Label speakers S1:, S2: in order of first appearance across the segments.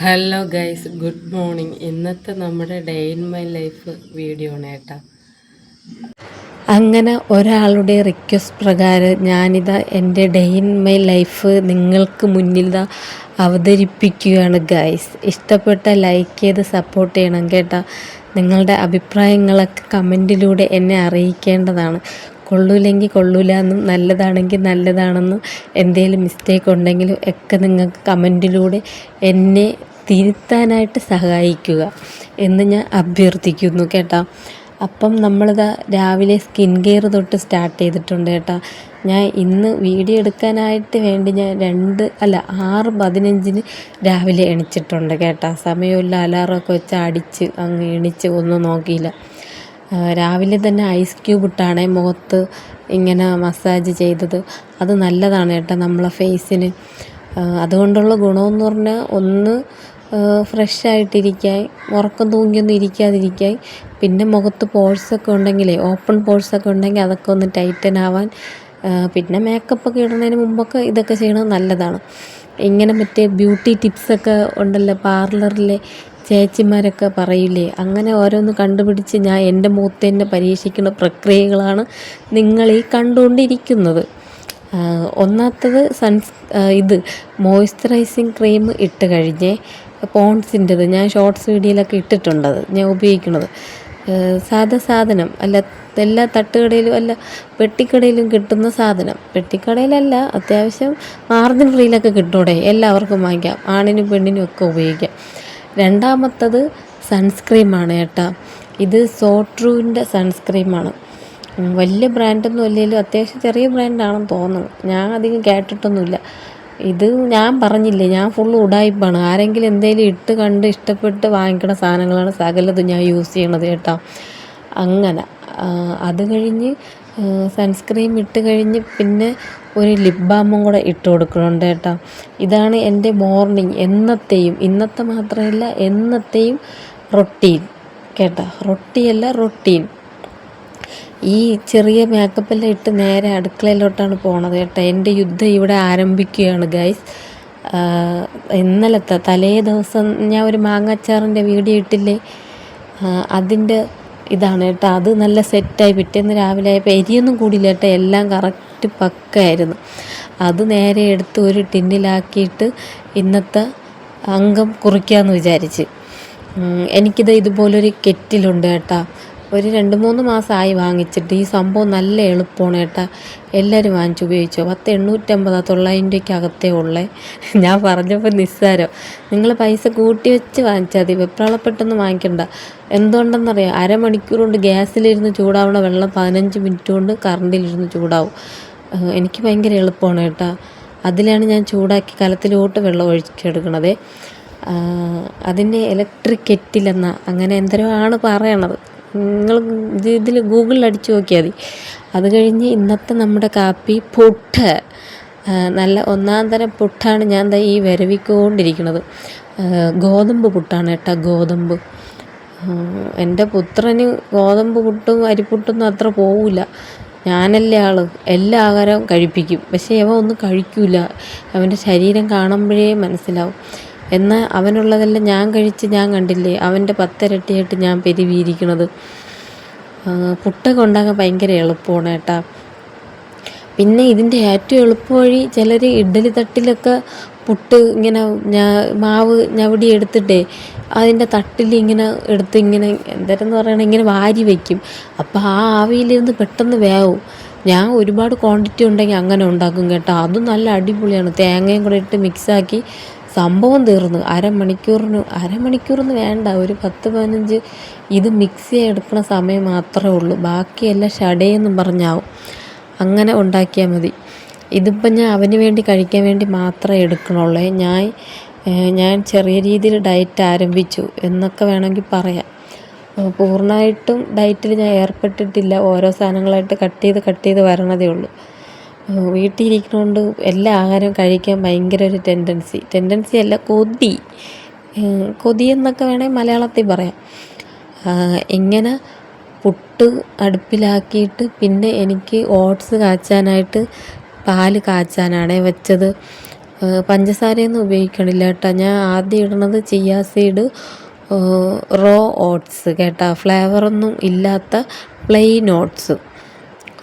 S1: Hello guys good morning ഇന്നത്തെ നമ്മുടെ day in my life video ആണ് കേട്ടോ. അങ്ങനെ ഒരാളുടെ റിക്വസ്റ്റ് പ്രകാരം ഞാനിതാ എന്റെ ഡേ ഇൻ മൈ ലൈഫ് നിങ്ങൾക്ക് മുന്നിൽ ഇതാ അവതരിപ്പിക്കുകയാണ് ഗൈസ് ഇഷ്ടപ്പെട്ട ലൈക്ക് ചെയ്ത് സപ്പോർട്ട് ചെയ്യണം കേട്ടോ. നിങ്ങളുടെ അഭിപ്രായങ്ങളൊക്കെ കമന്റിലൂടെ എന്നെ അറിയിക്കേണ്ടതാണ്. കൊള്ളൂലെങ്കിൽ കൊള്ളൂല എന്നും നല്ലതാണെങ്കിൽ നല്ലതാണെന്നും എന്തെങ്കിലും മിസ്റ്റേക്ക് ഉണ്ടെങ്കിലും ഒക്കെ നിങ്ങൾക്ക് കമന്റിലൂടെ എന്നെ തിരുത്താനായിട്ട് സഹായിക്കുക എന്ന് ഞാൻ അഭ്യർത്ഥിക്കുന്നു കേട്ടോ. അപ്പം നമ്മളിതാ രാവിലെ സ്കിൻ കെയർ തൊട്ട് സ്റ്റാർട്ട് ചെയ്തിട്ടുണ്ട് കേട്ടോ. ഞാൻ ഇന്ന് വീഡിയോ എടുക്കാനായിട്ട് വേണ്ടി ഞാൻ രണ്ട് അല്ല ആറ് പതിനഞ്ചിന് രാവിലെ എണിച്ചിട്ടുണ്ട് കേട്ടോ. സമയമില്ല അലാറമൊക്കെ വെച്ച് അടിച്ച് അങ്ങ് എണിച്ച് ഒന്നും നോക്കിയില്ല. രാവിലെ തന്നെ ഐസ് ക്യൂബ് ഇട്ടാണ് മുഖത്ത് ഇങ്ങനെ മസാജ് ചെയ്തത്. അത് നല്ലതാണ് കേട്ടോ നമ്മളെ ഫേസിന് അതുകൊണ്ടുള്ള ഗുണമെന്ന് പറഞ്ഞാൽ ഒന്ന് ഫ്രഷ് ആയിട്ടിരിക്കാൻ ഉറക്കം തൂങ്ങിയൊന്നും ഇരിക്കാതിരിക്കാൻ പിന്നെ മുഖത്ത് പോഴ്സൊക്കെ ഉണ്ടെങ്കിലേ ഓപ്പൺ പോഴ്സൊക്കെ ഉണ്ടെങ്കിൽ അതൊക്കെ ഒന്ന് ടൈറ്റൻ ആവാൻ പിന്നെ മേക്കപ്പൊക്കെ ഇടുന്നതിന് മുമ്പൊക്കെ ഇതൊക്കെ ചെയ്യണത് നല്ലതാണ്. ഇങ്ങനെ മറ്റേ ബ്യൂട്ടി ടിപ്സൊക്കെ ഉണ്ടല്ലോ പാർലറിലെ ചേച്ചിമാരൊക്കെ പറയില്ലേ? അങ്ങനെ ഓരോന്ന് കണ്ടുപിടിച്ച് ഞാൻ എന്റെ മുഖത്ത് തന്നെ പരീക്ഷിക്കുന്ന പ്രക്രിയകളാണ് നിങ്ങൾ ഈ കണ്ടുകൊണ്ടിരിക്കുന്നത്. ഒന്നാത്തത് സൺസ് ഇത് മോയ്സ്ചറൈസിങ് ക്രീം ഇട്ട് കഴിഞ്ഞേ പോൺസിന്റെത് ഞാൻ ഷോർട്സ് വീഡിയോയിലൊക്കെ ഇട്ടിട്ടുണ്ടത് ഞാൻ ഉപയോഗിക്കുന്നത്. സാധാ സാധനം അല്ല എല്ലാ തട്ടുകടയിലും അല്ല പെട്ടിക്കടയിലും കിട്ടുന്ന സാധനം. പെട്ടിക്കടയിലല്ല അത്യാവശ്യം മാർജിൻ ഫ്രീയിലൊക്കെ കിട്ടൂടെ എല്ലാവർക്കും വാങ്ങിക്കാം ആണിനും പെണ്ണിനും ഒക്കെ ഉപയോഗിക്കാം. രണ്ടാമത്തത് സൺസ്ക്രീമാണ് കേട്ടോ. ഇത് സോട്രൂവിന്റെ സൺസ്ക്രീമാണ്. വലിയ ബ്രാൻഡൊന്നും അല്ലെങ്കിലും അത്യാവശ്യം ചെറിയ ബ്രാൻഡാണെന്ന് തോന്നുന്നു. ഞാൻ അധികം കേട്ടിട്ടൊന്നുമില്ല. ഇത് ഞാൻ പറഞ്ഞില്ലേ ഞാൻ ഫുള്ള് ഉടായ്പാണ് ആരെങ്കിലും എന്തെങ്കിലും ഇട്ട് കണ്ട് ഇഷ്ടപ്പെട്ട് വാങ്ങിക്കണ സാധനങ്ങളാണ് സകലതും ഞാൻ യൂസ് ചെയ്യണത് കേട്ടോ. അങ്ങനെ അത് കഴിഞ്ഞ് സൺസ്ക്രീം ഇട്ട് കഴിഞ്ഞ് പിന്നെ ഒരു ലിപ് ബാമും കൂടെ ഇട്ട് കൊടുക്കുന്നുണ്ട് കേട്ടോ. ഇതാണ് എന്റെ മോർണിംഗ് എന്നത്തെയും ഇന്നത്തെ മാത്രമല്ല എന്നത്തെയും റൊട്ടീൻ കേട്ടോ. റൊട്ടിയല്ല റൊട്ടീൻ ഈ ചെറിയ മേക്കപ്പെല്ലാം ഇട്ട് നേരെ അടുക്കളയിലോട്ടാണ് പോണത് കേട്ടോ. എന്റെ യുദ്ധം ഇവിടെ ആരംഭിക്കുകയാണ് ഗൈസ് ഇന്നലത്തെ തലേ ദിവസം ഞാൻ ഒരു മാങ്ങാച്ചാറിന്റെ വീഡിയോ ഇട്ടില്ലേ? അതിന്റെ ഇതാണ് കേട്ടോ. അത് നല്ല സെറ്റായി. പിറ്റേന്ന് രാവിലെ ആയപ്പോൾ എരിയൊന്നും കൂടിയില്ല കേട്ടോ. എല്ലാം കറക്റ്റ് പക്കായിരുന്നു. അത് നേരെ എടുത്ത് ഒരു ടിന്നിലാക്കിയിട്ട് ഇന്നത്തെ അംഗം കുറിക്കാമെന്ന് വിചാരിച്ച്. എനിക്കിത് ഇതുപോലൊരു കെറ്റിലുണ്ട് കേട്ടോ. ഒരു രണ്ട് മൂന്ന് മാസമായി വാങ്ങിച്ചിട്ട് ഈ സംഭവം നല്ല എളുപ്പമാണ് കേട്ടോ എല്ലാവരും വാങ്ങിച്ച് ഉപയോഗിച്ചോ. പത്ത് എണ്ണൂറ്റമ്പതാ തൊള്ളായിരം രൂപയ്ക്കകത്തേ ഉള്ളേ. ഞാൻ പറഞ്ഞപ്പോൾ നിസ്സാരം. നിങ്ങൾ പൈസ കൂട്ടി വെച്ച് വാങ്ങിച്ചാൽ മതി. വെപ്രാളപ്പെട്ടൊന്നും വാങ്ങിക്കണ്ട. എന്തുകൊണ്ടെന്നറിയാം? അരമണിക്കൂർ കൊണ്ട് ഗ്യാസിലിരുന്ന് ചൂടാവുന്ന വെള്ളം പതിനഞ്ച് മിനിറ്റ് കൊണ്ട് കറണ്ടിലിരുന്ന് ചൂടാവും. എനിക്ക് ഭയങ്കര എളുപ്പമാണ് കേട്ടോ അതിലാണ് ഞാൻ ചൂടാക്കി കലത്തിലോട്ട് വെള്ളം ഒഴിച്ചെടുക്കണത്. അതിന്റെ ഇലക്ട്രിക് കെറ്റിലെന്ന അങ്ങനെ എന്തരോ ആണ് പറയണത്. നിങ്ങൾ ഇത് ഇതിൽ ഗൂഗിളിൽ അടിച്ചു നോക്കിയാൽ മതി. അത് കഴിഞ്ഞ് ഇന്നത്തെ നമ്മുടെ കാപ്പി പുട്ട്. നല്ല ഒന്നാം തരം പുട്ടാണ് ഞാൻ ഈ വരവിക്കൊണ്ടിരിക്കുന്നത്. ഗോതമ്പ് പുട്ടാണ് കേട്ടോ ഗോതമ്പ്. എന്റെ പുത്രന് ഗോതമ്പ് പുട്ടും അരിപ്പുട്ടൊന്നും അത്ര പോവില്ല ഞാനല്ലേ ആൾ എല്ലാ ആഹാരവും കഴിപ്പിക്കും. പക്ഷേ ഇവ ഒന്നും കഴിക്കില്ല അവന്റെ ശരീരം കാണുമ്പോഴേ മനസ്സിലാവും. എന്നാൽ അവനുള്ളതെല്ലാം ഞാൻ കഴിച്ച് ഞാൻ കണ്ടില്ലേ? അവന്റെ പത്തിരട്ടിയായിട്ട് ഞാൻ പെരുവിയിരിക്കണത് പുട്ടൊക്കെ ഉണ്ടാക്കാൻ ഭയങ്കര എളുപ്പമാണ് കേട്ടോ. പിന്നെ ഇതിന്റെ ഏറ്റവും എളുപ്പവഴി ചിലർ ഇഡ്ഡലി തട്ടിലൊക്കെ പുട്ട് ഇങ്ങനെ ഞാ മാവ് ഞവടി എടുത്തിട്ടേ അതിന്റെ തട്ടിൽ ഇങ്ങനെ എടുത്ത് ഇങ്ങനെ എന്തായിരുന്നു പറയണ ഇങ്ങനെ വാരി വയ്ക്കും. അപ്പോൾ ആ ആവിയിലിരുന്ന് പെട്ടെന്ന് വേവും. ഞാൻ ഒരുപാട് ക്വാണ്ടിറ്റി ഉണ്ടെങ്കിൽ അങ്ങനെ ഉണ്ടാക്കും കേട്ടോ. അതും നല്ല അടിപൊളിയാണ്. തേങ്ങയും കൂടെ ഇട്ട് മിക്സാക്കി സംഭവം തീർന്നു. അരമണിക്കൂറിന് അരമണിക്കൂറിന് വേണ്ട. ഒരു പത്ത് പതിനഞ്ച് ഇത് മിക്സ് ചെയ്ത് എടുക്കുന്ന സമയം മാത്രമേ ഉള്ളൂ. ബാക്കിയെല്ലാം ഷടയെന്നും പറഞ്ഞാവും. അങ്ങനെ ഉണ്ടാക്കിയാൽ മതി. ഇതിപ്പോൾ ഞാൻ അവന് വേണ്ടി കഴിക്കാൻ വേണ്ടി മാത്രമേ എടുക്കണുള്ളേ. ഞാൻ ഞാൻ ചെറിയ രീതിയിൽ ഡയറ്റ് ആരംഭിച്ചു എന്നൊക്കെ വേണമെങ്കിൽ പറയാം. പൂർണമായിട്ടും ഡയറ്റിൽ ഞാൻ ഏർപ്പെട്ടിട്ടില്ല. ഓരോ സാധനങ്ങളായിട്ട് കട്ട് ചെയ്ത് കട്ട് ചെയ്ത് വരണതേ ഉള്ളൂ. ഏഹ് വീട്ടിലിരിക്കണോണ്ട് എല്ലാ ആഹാരവും കഴിക്കാൻ ഭയങ്കര ഒരു ടെൻഡൻസി ടെൻഡൻസി അല്ല കൊതി. കൊതി എന്നൊക്കെ വേണമെങ്കിൽ മലയാളത്തിൽ പറയാം. ഇങ്ങനെ പുട്ട് അടുപ്പിലാക്കിയിട്ട് പിന്നെ എനിക്ക് ഓട്സ് കാച്ചാനായിട്ട് പാൽ കാച്ചാനാണ് വെച്ചത്. പഞ്ചസാരയൊന്നും ഉപയോഗിക്കണില്ല കേട്ടോ. ഞാൻ ആദ്യം ഇടണത് ചിയാ സീഡ് റോ ഓട്സ് കേട്ടോ. ഫ്ലേവറൊന്നും ഇല്ലാത്ത പ്ലെയിൻ ഓട്സ്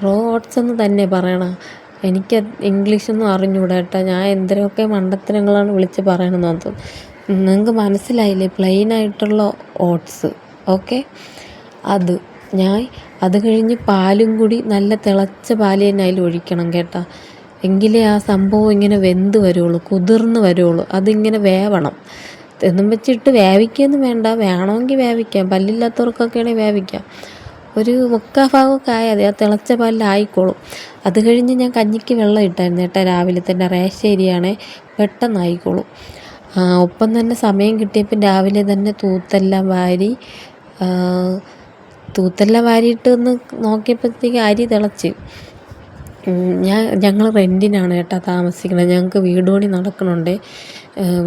S1: റോ ഓട്സ് എന്ന് തന്നെ പറയണം. എനിക്ക് ഇംഗ്ലീഷൊന്നും അറിഞ്ഞുകൂടാട്ട കേട്ടോ. ഞാൻ എന്തിനൊക്കെ മണ്ടത്തരങ്ങളാണ് വിളിച്ച് പറയണമെന്ന് തോന്നുന്നു നിങ്ങൾക്ക് മനസ്സിലായില്ലേ? പ്ലെയിൻ ആയിട്ടുള്ള ഓട്സ് ഓക്കെ അത് ഞാൻ അത് കഴിഞ്ഞ് പാലും കൂടി നല്ല തിളച്ച പാൽ തന്നെ അതിൽ ഒഴിക്കണം കേട്ടോ. എങ്കിലേ ആ സംഭവം ഇങ്ങനെ വെന്ത് വരുള്ളൂ കുതിർന്ന് വരുള്ളൂ. അതിങ്ങനെ വേവണം. എന്നും വെച്ചിട്ട് വേവിക്കുകയൊന്നും വേണ്ട. വേണമെങ്കിൽ വേവിക്കാം. പല്ലില്ലാത്തവർക്കൊക്കെയാണെങ്കിൽ വേവിക്കാം. ഒരു മുക്കാൽ ഭാഗമൊക്കെ മതി ആ തിളച്ച പാലിലായിക്കോളും അത് കഴിഞ്ഞ് ഞാൻ കഞ്ഞിക്ക് വെള്ളം ഇട്ടായിരുന്നു കേട്ടോ രാവിലെ തന്നെ. റേഷൻ പെട്ടെന്നായിക്കോളും ഒപ്പം തന്നെ സമയം കിട്ടിയപ്പോൾ രാവിലെ തന്നെ തൂത്തെല്ലാം വാരി തൂത്തെല്ലാം വാരിയിട്ട് ഒന്ന് നോക്കിയപ്പോഴത്തേക്ക് അരി തിളച്ച്. ഞാൻ ഞങ്ങൾ റെന്റിനാണ് കേട്ടോ താമസിക്കുന്നത്. ഞങ്ങൾക്ക് വീട് പണി നടക്കണുണ്ട്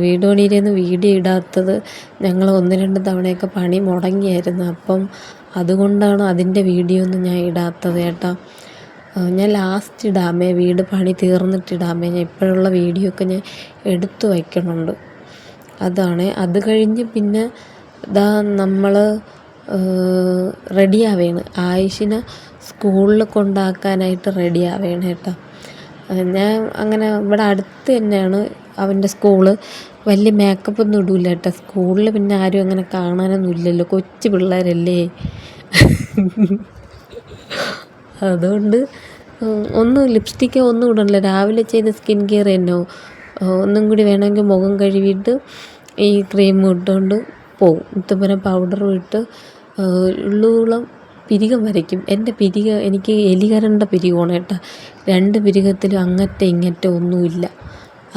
S1: വീട് പണിയിലേന്ന് വീഡിയോ ഇടാത്തത് ഞങ്ങൾ ഒന്ന് രണ്ട് തവണയൊക്കെ പണി മുടങ്ങിയായിരുന്നു. അപ്പം അതുകൊണ്ടാണ് അതിന്റെ വീഡിയോ ഒന്നും ഞാൻ ഇടാത്തത് കേട്ടോ. ഞാൻ ലാസ്റ്റ് ഇടാമേ വീട് പണി തീർന്നിട്ട് ഇടാമേ ഞാൻ ഇപ്പോഴുള്ള വീഡിയോ ഒക്കെ ഞാൻ എടുത്തു വയ്ക്കണുണ്ട് അതാണ്. അത് കഴിഞ്ഞ് പിന്നെ ഇതാ നമ്മൾ റെഡി ആവേണ്. ആയുഷിനെ സ്കൂളിൽ കൊണ്ടാക്കാനായിട്ട് റെഡി ആവുകയാണ് കേട്ടോ. ഞാൻ അങ്ങനെ ഇവിടെ അടുത്ത് തന്നെയാണ് അവന്റെ സ്കൂൾ. വലിയ മേക്കപ്പ് ഒന്നും ഇടില്ല കേട്ടോ. സ്കൂളിൽ പിന്നെ ആരും അങ്ങനെ കാണാനൊന്നും ഇല്ലല്ലോ. കൊച്ചു പിള്ളേരല്ലേ. അതുകൊണ്ട് ഒന്നും ലിപ്സ്റ്റിക്കോ ഒന്നും ഇടണില്ല. രാവിലെ ചെയ്ത സ്കിൻ കെയർ തന്നെയോ ഒന്നും കൂടി വേണമെങ്കിൽ മുഖം കഴുകിയിട്ട് ഈ ക്രീം ഇട്ടുകൊണ്ട് പോകും ഇതുപോലെ പൗഡറും ഇട്ട് ഉള്ളൂളം പിരികം വരയ്ക്കും. എന്റെ പിരിക എനിക്ക് എലികരണ്ട പിരികമാണ് കേട്ടോ. രണ്ട് പിരികത്തിലും അങ്ങറ്റം ഇങ്ങറ്റം ഒന്നുമില്ല.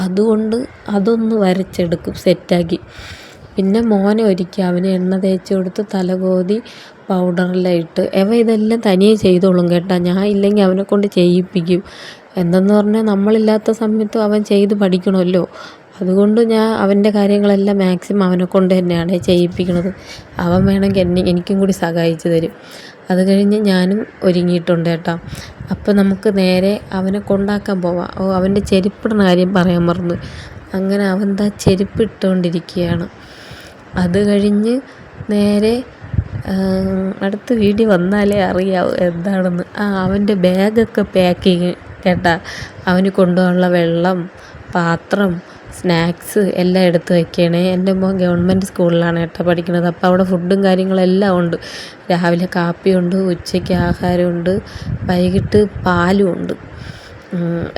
S1: അതുകൊണ്ട് അതൊന്ന് വരച്ചെടുക്കും സെറ്റാക്കി പിന്നെ മോനെ ഒരുക്കി അവന് എണ്ണ തേച്ച് കൊടുത്ത് തലകോതി പൗഡറെല്ലാം ഇട്ട്. ഇതെല്ലാം തനിയെ ചെയ്തോളും കേട്ടോ. ഞാൻ ഇല്ലെങ്കിൽ അവനെ കൊണ്ട് ചെയ്യിപ്പിക്കും. എന്തെന്ന് പറഞ്ഞാൽ നമ്മളില്ലാത്ത സമയത്തും അവൻ ചെയ്ത് പഠിക്കണമല്ലോ. അതുകൊണ്ട് ഞാൻ അവന്റെ കാര്യങ്ങളെല്ലാം മാക്സിമം അവനെ കൊണ്ട് തന്നെയാണ് ചെയ്യിപ്പിക്കുന്നത് അവൻ വേണമെങ്കിൽ എന്നെ എനിക്കും കൂടി സഹായിച്ചു തരും. അത് കഴിഞ്ഞ് ഞാനും ഒരുങ്ങിയിട്ടുണ്ട് കേട്ടോ. അപ്പോൾ നമുക്ക് നേരെ അവനെ കൊണ്ടാക്കാൻ പോവാം. ഓ അവന്റെ ചെരുപ്പിടുന്ന കാര്യം പറയാൻ മറന്നു. അങ്ങനെ അവൻ ദാ ചെരുപ്പ് ഇട്ടുകൊണ്ടിരിക്കുകയാണ്. അത് കഴിഞ്ഞ് നേരെ അടുത്ത് വീഡിയോ വന്നാലേ അറിയാവൂ എന്താണെന്ന്. ആ അവന്റെ ബാഗൊക്കെ പാക്കിങ് കേട്ടാ. അവന് കൊണ്ടുപോകാനുള്ള വെള്ളം പാത്രം സ്നാക്സ് എല്ലാം എടുത്ത് വെക്കണേ എന്റെ മോൻ ഗവൺമെന്റ് സ്കൂളിലാണ് കേട്ടോ പഠിക്കുന്നത്. അപ്പോൾ അവിടെ ഫുഡും കാര്യങ്ങളെല്ലാം ഉണ്ട്. രാവിലെ കാപ്പിയുണ്ട് ഉച്ചയ്ക്ക് ആഹാരമുണ്ട് വൈകിട്ട് പാലും ഉണ്ട്.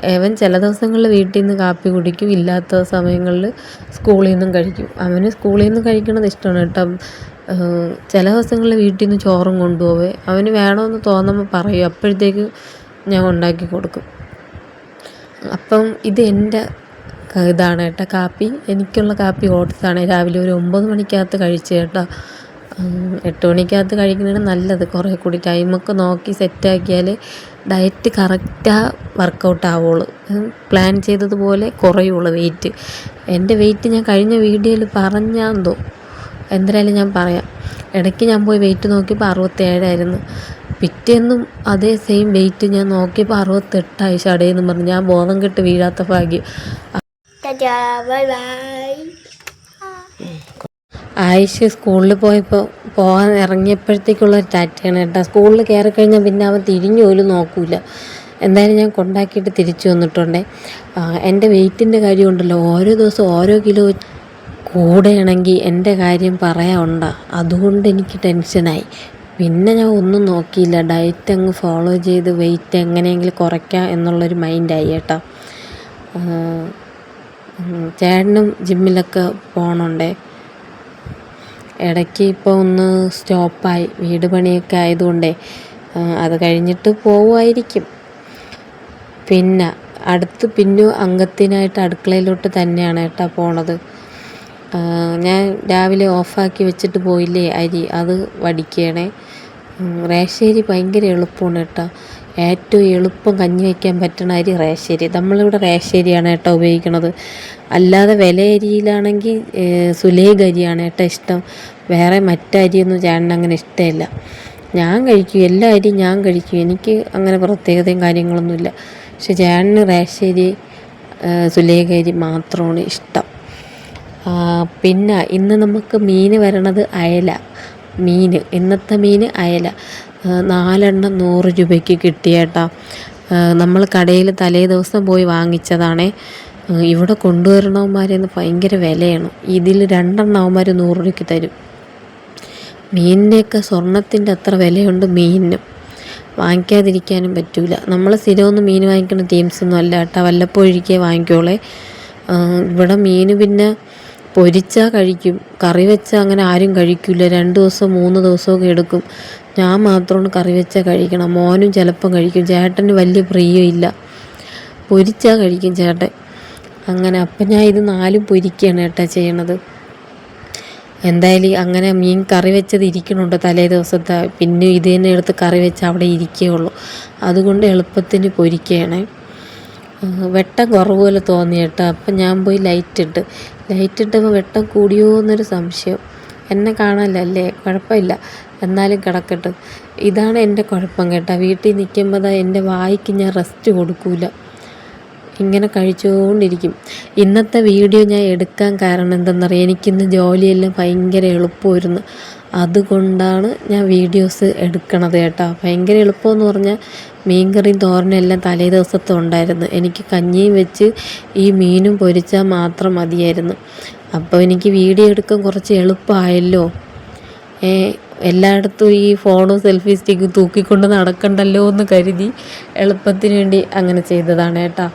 S1: അവൻ ചില ദിവസങ്ങളിൽ വീട്ടിൽ നിന്ന് കാപ്പി കുടിക്കും ഇല്ലാത്ത സമയങ്ങളിൽ സ്കൂളിൽ നിന്നും കഴിക്കും. അവന് സ്കൂളിൽ നിന്ന് കഴിക്കണത് ഇഷ്ടമാണ് കേട്ടോ. ചില ദിവസങ്ങളിൽ വീട്ടിൽ നിന്ന് ചോറും കൊണ്ടുപോവേ. അവന് വേണമെന്ന് തോന്നുമ്പോൾ പറയും. അപ്പോഴത്തേക്ക് ഞാൻ ഉണ്ടാക്കി കൊടുക്കും. അപ്പം ഇത് എന്റെ ഇതാണ് കേട്ടോ. കാപ്പി എനിക്കുള്ള കാപ്പി ഓട്സാണ്. രാവിലെ ഒരു ഒമ്പത് മണിക്കകത്ത് കഴിച്ചേട്ടാ എട്ട് മണിക്കകത്ത് കഴിക്കുന്നതാണ് നല്ലത്. കുറേ കൂടി ടൈമൊക്കെ നോക്കി സെറ്റാക്കിയാൽ ഡയറ്റ് കറക്റ്റാ വർക്കൗട്ട് ആവുള്ളൂ. പ്ലാൻ ചെയ്തതുപോലെ കുറയുള്ളൂ വെയിറ്റ് എന്റെ വെയിറ്റ് ഞാൻ കഴിഞ്ഞ വീഡിയോയിൽ പറഞ്ഞാന്തോ എന്തായാലും ഞാൻ പറയാം. ഇടയ്ക്ക് ഞാൻ പോയി വെയിറ്റ് നോക്കിയപ്പോൾ അറുപത്തേഴായിരുന്നു പിറ്റേന്നും അതേ സെയിം വെയിറ്റ് ഞാൻ നോക്കിയപ്പോൾ അറുപത്തെട്ടായി ഷടയെന്ന് പറഞ്ഞു ഞാൻ ബോധം കെട്ട് വീഴാത്ത ഭാഗ്യം.
S2: ബൈ ബൈ
S1: ആയിഷ് സ്കൂളിൽ പോയപ്പോൾ പോകാൻ ഇറങ്ങിയപ്പോഴത്തേക്കുള്ള ഒരു ടാറ്റയാണ് കേട്ടോ. സ്കൂളിൽ കയറി കഴിഞ്ഞാൽ പിന്നെ അവൻ തിരിഞ്ഞു പോലും നോക്കൂല. എന്തായാലും ഞാൻ കൊണ്ടാക്കിയിട്ട് തിരിച്ചു വന്നിട്ടുണ്ടേ. എന്റെ വെയിറ്റിന്റെ കാര്യമുണ്ടല്ലോ ഓരോ ദിവസം ഓരോ കിലോ കൂടെയാണെങ്കിൽ എന്റെ കാര്യം പറയാനുണ്ട. അതുകൊണ്ട് എനിക്ക് ടെൻഷനായി. പിന്നെ ഞാൻ ഒന്നും നോക്കിയില്ല. ഡയറ്റ് അങ്ങ് ഫോളോ ചെയ്ത് വെയിറ്റ് എങ്ങനെയെങ്കിലും കുറയ്ക്കാം എന്നുള്ളൊരു മൈൻഡായി കേട്ടോ. ചേട്ടനും ജിമ്മിലൊക്കെ പോകണുണ്ടേ ഇടയ്ക്ക് ഇപ്പോൾ ഒന്ന് സ്റ്റോപ്പായി വീട് പണിയൊക്കെ ആയതുകൊണ്ടേ അത് കഴിഞ്ഞിട്ട് പോവുമായിരിക്കും. പിന്നെ അടുത്ത് പിന്നെ അംഗത്തിനായിട്ട് അടുക്കളയിലോട്ട് തന്നെയാണ് ഏട്ടാ പോണത്. ഞാൻ രാവിലെ ഓഫാക്കി വെച്ചിട്ട് പോയില്ലേ അരി? അത് വടിക്കണേ. റേഷേരി ഭയങ്കര എളുപ്പമാണ് കേട്ടോ. ഏറ്റവും എളുപ്പം കഞ്ഞി വയ്ക്കാൻ പറ്റണ അരി റേശേരി നമ്മളിവിടെ റേശേരിയാണ് കേട്ടോ ഉപയോഗിക്കുന്നത് അല്ലാതെ വില അരിയിലാണെങ്കിൽ സുലേഖ അരിയാണ് കേട്ടോ ഇഷ്ടം. വേറെ മറ്റരിയൊന്നും ചേട്ടന് അങ്ങനെ ഇഷ്ടമില്ല. ഞാൻ കഴിക്കും. എല്ലാ അരിയും ഞാൻ കഴിക്കും. എനിക്ക് അങ്ങനെ പ്രത്യേകതയും കാര്യങ്ങളൊന്നുമില്ല. പക്ഷെ ചേട്ടന് റേശേരി സുലേഖരി മാത്രമാണ് ഇഷ്ടം. പിന്നെ ഇന്ന് നമുക്ക് മീൻ വരണത് അയല. മീൻ ഇന്നത്തെ മീൻ അയല. നാലെണ്ണം നൂറ് രൂപയ്ക്ക് കിട്ടിയേട്ടാ. നമ്മൾ കടയിൽ തലേ ദിവസം പോയി വാങ്ങിച്ചതാണേ. ഇവിടെ കൊണ്ടുവരണവന്മാരെന്ന് ഭയങ്കര വിലയാണ്. ഇതിൽ രണ്ടെണ്ണം അവന്മാർ നൂറ് രൂപയ്ക്ക് തരും. മീനിനെയൊക്കെ സ്വർണത്തിന്റെ അത്ര വിലയുണ്ട് മീനിനും. വാങ്ങിക്കാതിരിക്കാനും പറ്റൂല. നമ്മൾ സ്ഥിരമൊന്നും മീൻ വാങ്ങിക്കുന്ന ടീംസൊന്നും അല്ല കേട്ടോ. വല്ലപ്പോഴൊരിക്കേ വാങ്ങിക്കോളേ. ഇവിടെ മീൻ പിന്നെ പൊരിച്ചാൽ കഴിക്കും കറി വെച്ചാൽ അങ്ങനെ ആരും കഴിക്കില്ല രണ്ട് ദിവസം മൂന്ന് ദിവസമൊക്കെ എടുക്കും. ഞാൻ മാത്രമാണ് കറി വെച്ചാൽ കഴിക്കണം മോനും ചിലപ്പം കഴിക്കും ചേട്ടന് വലിയ പ്രിയമില്ല പൊരിച്ചാൽ കഴിക്കും ചേട്ടൻ. അങ്ങനെ അപ്പം ഞാൻ ഇത് നാലും പൊരിക്കുകയാണ് ഏട്ടാ ചെയ്യണത്. എന്തായാലും അങ്ങനെ മീൻ കറി വെച്ചത് ഇരിക്കണുണ്ട് തലേ ദിവസത്തെ പിന്നെ ഇത് തന്നെ എടുത്ത് കറി വെച്ച് അവിടെ ഇരിക്കുകയുള്ളൂ അതുകൊണ്ട് എളുപ്പത്തിന് പൊരിക്കുകയാണേ വെട്ടം കുറവ് പോലെ തോന്നി കേട്ടോ. അപ്പം ഞാൻ പോയി ലൈറ്റ് ഇട്ട്. ലൈറ്റ് ഇട്ടപ്പോൾ വെട്ടം കൂടിയോ എന്നൊരു സംശയം. എന്നെ കാണാനല്ലേ കുഴപ്പമില്ല. എന്നാലും കിടക്കട്ടെ. ഇതാണ് എന്റെ കുഴപ്പം കേട്ടോ. വീട്ടിൽ നിൽക്കുമ്പോൾ എന്റെ വായിക്ക് ഞാൻ റെസ്റ്റ് കൊടുക്കൂല. ഇങ്ങനെ കഴിച്ചുകൊണ്ടിരിക്കും ഇന്നത്തെ വീഡിയോ ഞാൻ എടുക്കാൻ കാരണം എന്തെന്നറിയാം? എനിക്കിന്ന് ജോലിയെല്ലാം ഭയങ്കര എളുപ്പമായിരുന്നു. അതുകൊണ്ടാണ് ഞാൻ വീഡിയോസ് എടുക്കണത് കേട്ടോ. ഭയങ്കര എളുപ്പമെന്ന് പറഞ്ഞാൽ മീൻകറിയും തോരനെല്ലാം തലേ ദിവസത്തെ ഉണ്ടായിരുന്നു. എനിക്ക് കഞ്ഞിയും വെച്ച് ഈ മീനും പൊരിച്ചാൽ മാത്രം മതിയായിരുന്നു. അപ്പോൾ എനിക്ക് വീഡിയോ എടുക്കാൻ കുറച്ച് എളുപ്പമായല്ലോ. എല്ലായിടത്തും ഈ ഫോണും സെൽഫി സ്റ്റിക്കും തൂക്കിക്കൊണ്ട് നടക്കണ്ടല്ലോ എന്ന് കരുതി എളുപ്പത്തിന് വേണ്ടി അങ്ങനെ ചെയ്തതാണ് കേട്ടോ.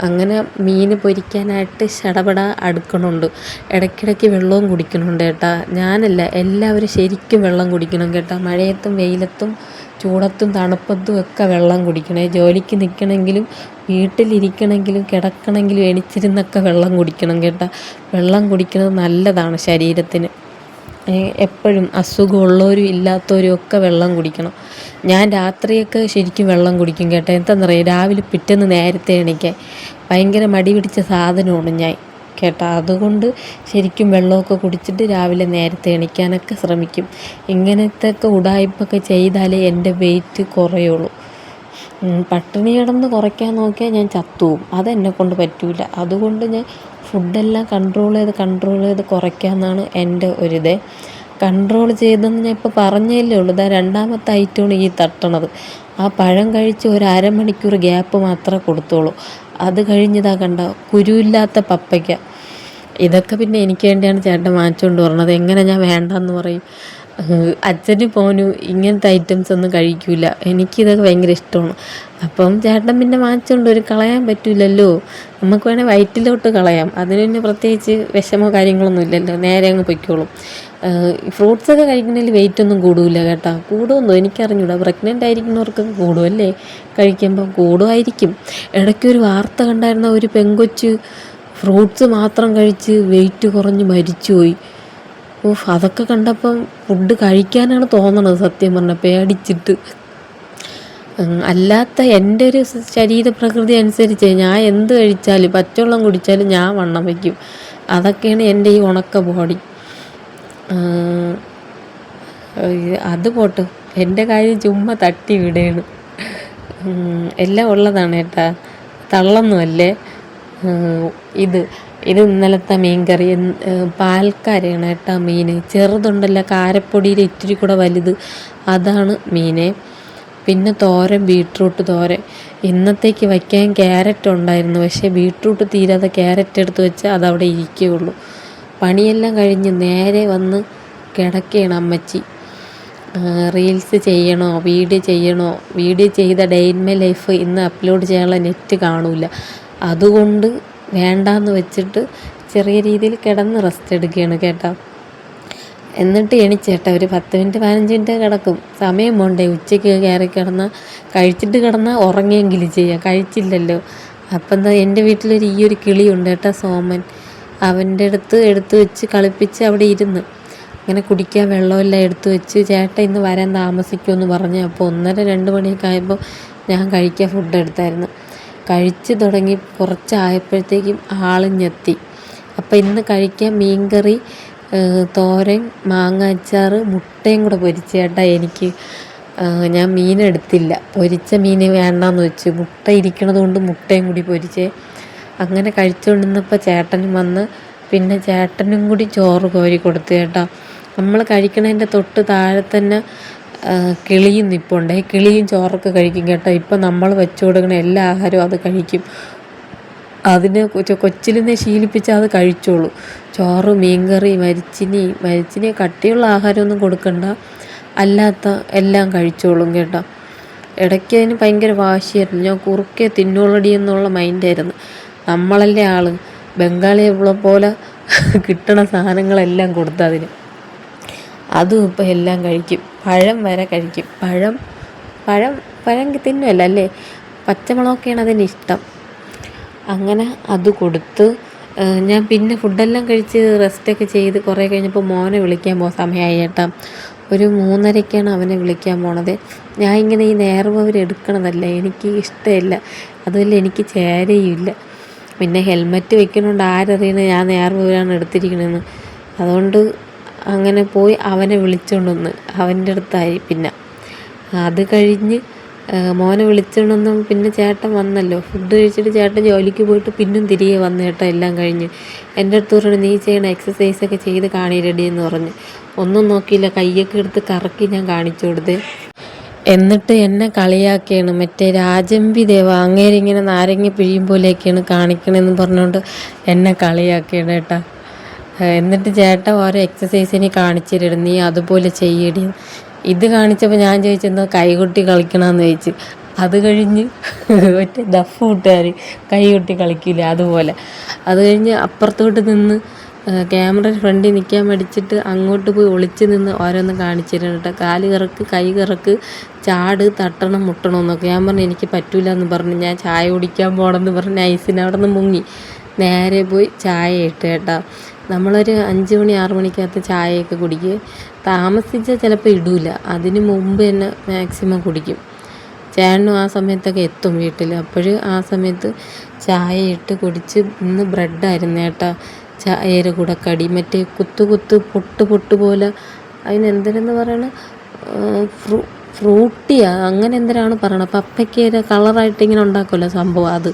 S1: അങ്ങനെ മീൻ പൊരിക്കാനായിട്ട് ശടപട അടുക്കണുണ്ട്. ഇടയ്ക്കിടയ്ക്ക് വെള്ളവും കുടിക്കണുണ്ട് കേട്ടാ. ഞാനല്ല എല്ലാവരും ശരിക്കും വെള്ളം കുടിക്കണം കേട്ടാ. മഴയത്തും വെയിലത്തും ചൂടത്തും തണുപ്പത്തും ഒക്കെ വെള്ളം കുടിക്കണേ. ജോലിക്ക് നിൽക്കണമെങ്കിലും വീട്ടിലിരിക്കണമെങ്കിലും കിടക്കണമെങ്കിലും എണിച്ചിരുന്നൊക്കെ വെള്ളം കുടിക്കണം കേട്ടാ. വെള്ളം കുടിക്കുന്നത് നല്ലതാണ് ശരീരത്തിന്. എപ്പോഴും അസുഖമുള്ളവരും ഇല്ലാത്തവരും ഒക്കെ വെള്ളം കുടിക്കണം. ഞാൻ രാത്രിയൊക്കെ ശരിക്കും വെള്ളം കുടിക്കും കേട്ടോ. എന്താണെന്നറിയാം രാവിലെ പിറ്റേന്ന് നേരത്തെ എണീക്കാൻ ഭയങ്കര മടി പിടിച്ച സാധനമാണ് ഞാൻ കേട്ടോ. അതുകൊണ്ട് ശരിക്കും വെള്ളമൊക്കെ കുടിച്ചിട്ട് രാവിലെ നേരത്തെ എണീക്കാനൊക്കെ ശ്രമിക്കും. ഇങ്ങനത്തെ ഒക്കെ ഉടായ്പൊക്കെ ചെയ്താലേ എന്റെ വെയിറ്റ് കുറയുള്ളൂ. പട്ടിണി കിടന്ന് കുറയ്ക്കാൻ നോക്കിയാൽ ഞാൻ ചത്തുവും അതെന്നെ കൊണ്ട് പറ്റൂല. അതുകൊണ്ട് ഞാൻ ഫുഡെല്ലാം കൺട്രോൾ ചെയ്ത് കൺട്രോൾ ചെയ്ത് കുറയ്ക്കാമെന്നാണ് എന്റെ ഒരിത്. കൺട്രോൾ ചെയ്തെന്ന് ഞാൻ ഇപ്പോൾ പറഞ്ഞല്ലേ ഉള്ളൂ. ഇതാ രണ്ടാമത്തെ ഐറ്റമാണ് ഈ തട്ടണത്. ആ പഴം കഴിച്ച് ഒരു അരമണിക്കൂർ ഗ്യാപ്പ് മാത്രമേ കൊടുത്തോളൂ അത് കഴിഞ്ഞതാ കണ്ട കുരുവില്ലാത്ത പപ്പയ്ക്ക. ഇതൊക്കെ പിന്നെ എനിക്ക് വേണ്ടിയാണ് ചേട്ടൻ വാങ്ങിച്ചുകൊണ്ട് പറഞ്ഞത് എങ്ങനെ ഞാൻ വേണ്ടെന്ന് പറയും. അച്ഛന് പോനു ഇങ്ങനത്തെ ഐറ്റംസ് ഒന്നും കഴിക്കൂല. എനിക്കിതൊക്കെ ഭയങ്കര ഇഷ്ടമാണ്. അപ്പം ചേട്ടൻ പിന്നെ വാങ്ങിച്ചുകൊണ്ട് ഒരു കളയാൻ പറ്റില്ലല്ലോ നമുക്ക് വേണേൽ വയറ്റിലോട്ട് കളയാം. അതിന് പിന്നെ പ്രത്യേകിച്ച് വിഷമോ കാര്യങ്ങളൊന്നും ഇല്ലല്ലോ. നേരെ അങ്ങ് പൊയ്ക്കോളും. ഫ്രൂട്ട്സ് ഒക്കെ കഴിക്കുന്നതിൽ വെയിറ്റ് ഒന്നും കൂടില്ല കേട്ടോ. കൂടുമെന്നോ എനിക്കറിഞ്ഞൂടാ. പ്രഗ്നന്റ് ആയിരിക്കുന്നവർക്ക് കൂടുമല്ലേ കഴിക്കുമ്പം കൂടുമായിരിക്കും ഇടയ്ക്കൊരു വാർത്ത കണ്ടായിരുന്ന ഒരു പെങ്കൊച്ച് ഫ്രൂട്ട്സ് മാത്രം കഴിച്ച് വെയിറ്റ് കുറഞ്ഞ് മരിച്ചുപോയി. ഓഹ് അതൊക്കെ കണ്ടപ്പം ഫുഡ് കഴിക്കാനാണ് തോന്നണത് സത്യം പറഞ്ഞാൽ പേടിച്ചിട്ട്. അല്ലാത്ത എന്റെ ഒരു ശരീരപ്രകൃതി അനുസരിച്ച് ഞാൻ എന്ത് കഴിച്ചാലും പച്ചവെള്ളം കുടിച്ചാലും ഞാൻ വണ്ണം വയ്ക്കും. അതൊക്കെയാണ് എന്റെ ഈ ഉണക്ക ബോഡി അത് പോട്ട്. എന്റെ കാര്യം ചുമ്മാ തട്ടി വിടുകയാണ് ഉം, എല്ലാം ഉള്ളതാണ് ഏട്ടാ. തള്ളൊന്നുമല്ലേ? ഇത് ഇത് ഇന്നലത്തെ മീൻകറി. പാൽക്കാരയാണ് കേട്ടാ മീൻ ചെറുതുണ്ടല്ല കാരപ്പൊടിയിൽ ഇത്തിരി കൂടെ വലുത്. അതാണ് മീനെ. പിന്നെ തോരൻ ബീട്രൂട്ട് തോരൻ. ഇന്നത്തേക്ക് വയ്ക്കാൻ ക്യാരറ്റ് ഉണ്ടായിരുന്നു. പക്ഷേ ബീട്രൂട്ട് തീരാതെ ക്യാരറ്റ് എടുത്ത് വെച്ച് അതവിടെ ഇരിക്കുകയുള്ളൂ. പണിയെല്ലാം കഴിഞ്ഞ് നേരെ വന്ന് കിടക്കുകയാണ് അമ്മച്ചി. റീൽസ് ചെയ്യണോ വീഡിയോ ചെയ്യണോ? വീഡിയോ ചെയ്ത ഡേ ഇൻ മൈ ലൈഫ് ഇന്ന് അപ്ലോഡ് ചെയ്യാനുള്ള നെറ്റ് കാണൂല. അതുകൊണ്ട് വേണ്ടാന്ന് വെച്ചിട്ട് ചെറിയ രീതിയിൽ കിടന്ന് റെസ്റ്റ് എടുക്കുകയാണ് കേട്ടോ. എന്നിട്ട് എണിച്ചേട്ടാ ഒരു പത്ത് മിനിറ്റ് പതിനഞ്ച് മിനിറ്റ് കിടക്കും. സമയം പോണ്ടേ ഉച്ചയ്ക്ക് കയറി കിടന്നാൽ കഴിച്ചിട്ട് കിടന്നാൽ ഉറങ്ങിയെങ്കിലും ചെയ്യാം. കഴിച്ചില്ലല്ലോ. അപ്പം എന്താ എന്റെ വീട്ടിലൊരു ഈ ഒരു കിളിയുണ്ട് കേട്ടോ സോമൻ. അവന്റെ അടുത്ത് എടുത്തു വെച്ച് കളിപ്പിച്ച് അവിടെ ഇരുന്ന്. അങ്ങനെ കുടിക്കാൻ വെള്ളമെല്ലാം എടുത്തു വെച്ച് ചേട്ടൻ ഇന്ന് വരാൻ താമസിക്കുമെന്ന് പറഞ്ഞു. അപ്പോൾ ഒന്നര രണ്ട് മണിയൊക്കെ ആയപ്പോൾ ഞാൻ കഴിക്കാൻ ഫുഡ് എടുത്തായിരുന്നു. കഴിച്ച് തുടങ്ങി കുറച്ചായപ്പോഴത്തേക്കും ആളിഞ്ഞെത്തി അപ്പോൾ ഇന്ന് കഴിക്കാൻ മീൻകറി തോരൻ മാങ്ങ അച്ചാർ മുട്ടയും കൂടെ പൊരിച്ച് ചേട്ടാ എനിക്ക് ഞാൻ മീൻ എടുത്തില്ല. പൊരിച്ച മീൻ വേണ്ടെന്ന് വെച്ച്. മുട്ട ഇരിക്കണത് കൊണ്ട് മുട്ടയും കൂടി പൊരിച്ചേ അങ്ങനെ കഴിച്ചുകൊണ്ടിരുന്നപ്പോൾ ചേട്ടനും വന്ന് പിന്നെ ചേട്ടനും കൂടി ചോറ് കോരി കൊടുത്തു കേട്ടോ. നമ്മൾ കഴിക്കണതിന്റെ തൊട്ട് താഴെ തന്നെ കിളിയും നിപ്പുണ്ട്. ഈ കിളിയും ചോറൊക്കെ കഴിക്കും കേട്ടോ. ഇപ്പം നമ്മൾ വെച്ചു കൊടുക്കണ എല്ലാ ആഹാരവും അത് കഴിക്കും. അതിന് കൊച്ചു കൊച്ചിലിനെ ശീലിപ്പിച്ച് അത് കഴിച്ചോളൂ. ചോറ് മീൻകറി മരിച്ചിനി മരിച്ചിനി കട്ടിയുള്ള ആഹാരമൊന്നും കൊടുക്കണ്ട. അല്ലാത്ത എല്ലാം കഴിച്ചോളും കേട്ടോ. ഇടയ്ക്ക് അതിന് ഭയങ്കര വാശിയായിരുന്നു. ഞാൻ കുറുക്കെ തിന്നോളടി എന്നുള്ള മൈൻഡായിരുന്നു നമ്മളല്ലേ ആൾ? ബംഗാളിയെ പോലെ കിട്ടണ സാധനങ്ങളെല്ലാം കൊടുത്ത അതിന്. അതും ഇപ്പം എല്ലാം കഴിക്കും. പഴം വരെ കഴിക്കും. പഴം പഴം പഴം തിന്നുമല്ല അല്ലേ? പച്ചമുളകൊക്കെയാണ് അതിന് ഇഷ്ടം. അങ്ങനെ അത് കൊടുത്ത് ഞാൻ പിന്നെ ഫുഡെല്ലാം കഴിച്ച് റെസ്റ്റൊക്കെ ചെയ്ത് കുറേ കഴിഞ്ഞപ്പോൾ മോനെ വിളിക്കാൻ പോകാൻ സമയമായി ചേട്ടാ ഒരു മൂന്നരയ്ക്കാണ് അവനെ വിളിക്കാൻ പോണത്. ഞാൻ ഇങ്ങനെ ഈ നേർവവർ എടുക്കണതല്ല. എനിക്ക് ഇഷ്ടമില്ല. അതുമല്ല എനിക്ക് ചേരയുമില്ല പിന്നെ ഹെൽമെറ്റ് വെക്കണോണ്ട് ആരറിയണ? ഞാൻ നേർവവരാണ് എടുത്തിരിക്കണതെന്ന് അതുകൊണ്ട് അങ്ങനെ പോയി അവനെ വിളിച്ചുകൊണ്ട് വന്ന് അവന്റെ അടുത്തായി പിന്നെ. അത് കഴിഞ്ഞ് മോനെ വിളിച്ചോണ്ടൊന്ന് പിന്നെ ചേട്ടൻ വന്നല്ലോ. ഫുഡ് കഴിച്ചിട്ട് ചേട്ടൻ ജോലിക്ക് പോയിട്ട് പിന്നും തിരികെ വന്നു കേട്ടോ എല്ലാം കഴിഞ്ഞ്. എന്റെ അടുത്ത് പറഞ്ഞു നീ ചെയ്യണ എക്സസൈസൊക്കെ ചെയ്ത് കാണിയിരടി എന്ന് പറഞ്ഞ്. ഒന്നും നോക്കിയില്ല. കയ്യൊക്കെ എടുത്ത് കറക്കി ഞാൻ കാണിച്ചു കൊടുത്തേ. എന്നിട്ട് എന്നെ കളിയാക്കിയാണ്. മറ്റേ രാജമ്പി ദേവ അങ്ങേരെ ഇങ്ങനെ നാരങ്ങ പിഴിയും പോലെയൊക്കെയാണ് കാണിക്കണമെന്ന് പറഞ്ഞുകൊണ്ട് എന്നെ കളിയാക്കിയാണ് ഏട്ടാ. എന്നിട്ട് ചേട്ട ഓരോ എക്സസൈസിന് കാണിച്ചു തരും. നീ അതുപോലെ ചെയ്യടി. ഇത് കാണിച്ചപ്പോൾ ഞാൻ ചോദിച്ചെന്തോ കൈകൊട്ടി കളിക്കണമെന്ന് ചോദിച്ചു. അത് കഴിഞ്ഞ് മറ്റേ ദഫ് കൂട്ടുകാർ കൈകൊട്ടി കളിക്കില്ല അതുപോലെ. അത് കഴിഞ്ഞ് അപ്പുറത്തോട്ട് നിന്ന് ക്യാമറ ഫ്രണ്ടിൽ നിൽക്കാൻ മടിച്ചിട്ട് അങ്ങോട്ട് പോയി ഒളിച്ച് നിന്ന് ഓരോന്ന് കാണിച്ചു തരണം കേട്ടോ. കാൽ കറക്ക് കൈ കറക്ക് ചാട് തട്ടണം മുട്ടണം എന്നൊക്കെ. ഞാൻ പറഞ്ഞു എനിക്ക് പറ്റൂല എന്ന് പറഞ്ഞു. ഞാൻ ചായ കുടിക്കാൻ പോകണമെന്ന് പറഞ്ഞ് ഐസിന് അവിടെ നിന്ന് മുങ്ങി. നേരെ പോയി ചായ ഇട്ട് കേട്ടോ. നമ്മളൊരു അഞ്ച് മണി ആറ് മണിക്കകത്ത് ചായയൊക്കെ കുടിക്കുക താമസിച്ചാൽ ചിലപ്പോൾ ഇടൂല. അതിന് മുമ്പ് തന്നെ മാക്സിമം കുടിക്കും. ചേട്ടനും ആ സമയത്തൊക്കെ എത്തും വീട്ടിൽ അപ്പോൾ ആ സമയത്ത് ചായ ഇട്ട് കുടിച്ച് ഇന്ന് ബ്രെഡായിരുന്നു ഏട്ടാ ചായയുടെ കൂടെ കടി മറ്റേ കുത്തു കുത്ത് പൊട്ട് പൊട്ട് പോലെ അതിനെന്തരെന്ന് പറയണ? ഫ്രൂ ഫ്രൂട്ടിയാ അങ്ങനെ എന്തിനാണ് പറയണത് അപ്പം അപ്പയ്ക്ക് ഒരു കളറായിട്ട് ഇങ്ങനെ ഉണ്ടാക്കുമല്ലോ സംഭവം അത്.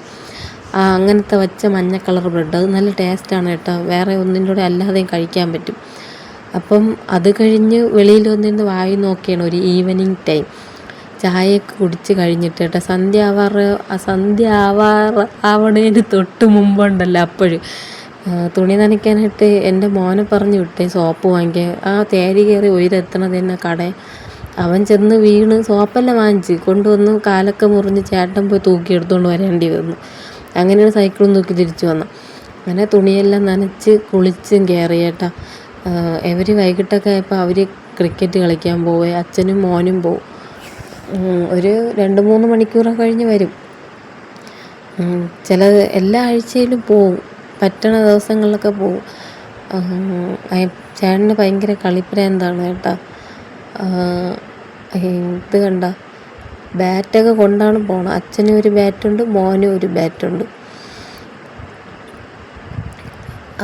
S1: അങ്ങനത്തെ വച്ച മഞ്ഞ കളർ ബ്രെഡ്. അത് നല്ല ടേസ്റ്റാണ് കേട്ടോ. വേറെ ഒന്നിന്റെ കൂടെ അല്ലാതെയും കഴിക്കാൻ പറ്റും. അപ്പം അത് കഴിഞ്ഞ് വെളിയിൽ വന്നിരുന്ന് വായി നോക്കിയാണ് ഒരു ഈവനിങ് ടൈം. ചായയൊക്കെ കുടിച്ച് കഴിഞ്ഞിട്ട് കേട്ടോ. സന്ധ്യ ആവാറ് സന്ധ്യ ആവാറ് ആവണേന് തൊട്ട് മുമ്പുണ്ടല്ലോ അപ്പോഴും. തുണി നനയ്ക്കാനായിട്ട് എന്റെ മോനെ പറഞ്ഞു വിട്ടേ സോപ്പ് വാങ്ങിക്കാൻ. ആ തേരി കയറി ഉയരെത്തണത് തന്നെ കട അവൻ ചെന്ന് വീണ് സോപ്പെല്ലാം വാങ്ങിച്ച് കൊണ്ടുവന്ന് കാലൊക്കെ മുറിഞ്ഞ് ചേട്ടൻ പോയി തൂക്കി എടുത്തുകൊണ്ട് വരേണ്ടി വന്നു. അങ്ങനെയാണ് സൈക്കിളും തൂക്കി തിരിച്ചു വന്നത്. അങ്ങനെ തുണിയെല്ലാം നനച്ച് കുളിച്ചും കയറി ചേട്ടാ ഇവർ വൈകിട്ടൊക്കെ ആയപ്പോൾ അവർ ക്രിക്കറ്റ് കളിക്കാൻ പോവേ അച്ഛനും മോനും പോവും. ഒരു രണ്ട് മൂന്ന് മണിക്കൂറൊക്കെ കഴിഞ്ഞ് വരും. ചില എല്ലാ ആഴ്ചയിലും പോവും. പറ്റണ ദിവസങ്ങളിലൊക്കെ പോവും. ചേട്ടന് ഭയങ്കര കളിപ്രാന്താണ് കേട്ടോ. ഇത് കണ്ട. ബാറ്റൊക്കെ കൊണ്ടാണ് പോണത് അച്ഛനും ഒരു ബാറ്റുണ്ട് മോനും ഒരു ബാറ്റുണ്ട്.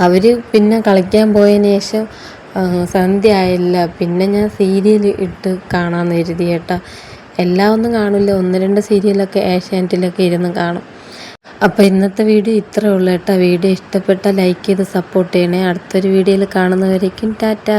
S1: അവർ പിന്നെ കളിക്കാൻ പോയതിന് ശേഷം സന്ധ്യ ആയില്ല. പിന്നെ ഞാൻ സീരിയൽ ഇട്ട് കാണാമെന്ന് കരുതി കേട്ടാ. എല്ലാം ഒന്നും കാണില്ല. ഒന്ന് രണ്ട് സീരിയലൊക്കെ ഏഷ്യാനെറ്റിലൊക്കെ ഇരുന്ന് കാണും. അപ്പോൾ ഇന്നത്തെ വീഡിയോ ഇത്രേ ഉള്ളൂ കേട്ടോ. വീഡിയോ ഇഷ്ടപ്പെട്ടാൽ ലൈക്ക് ചെയ്ത് സപ്പോർട്ട് ചെയ്യണേ. അടുത്തൊരു വീഡിയോയിൽ കാണുന്നവരേക്കും ടാറ്റാ.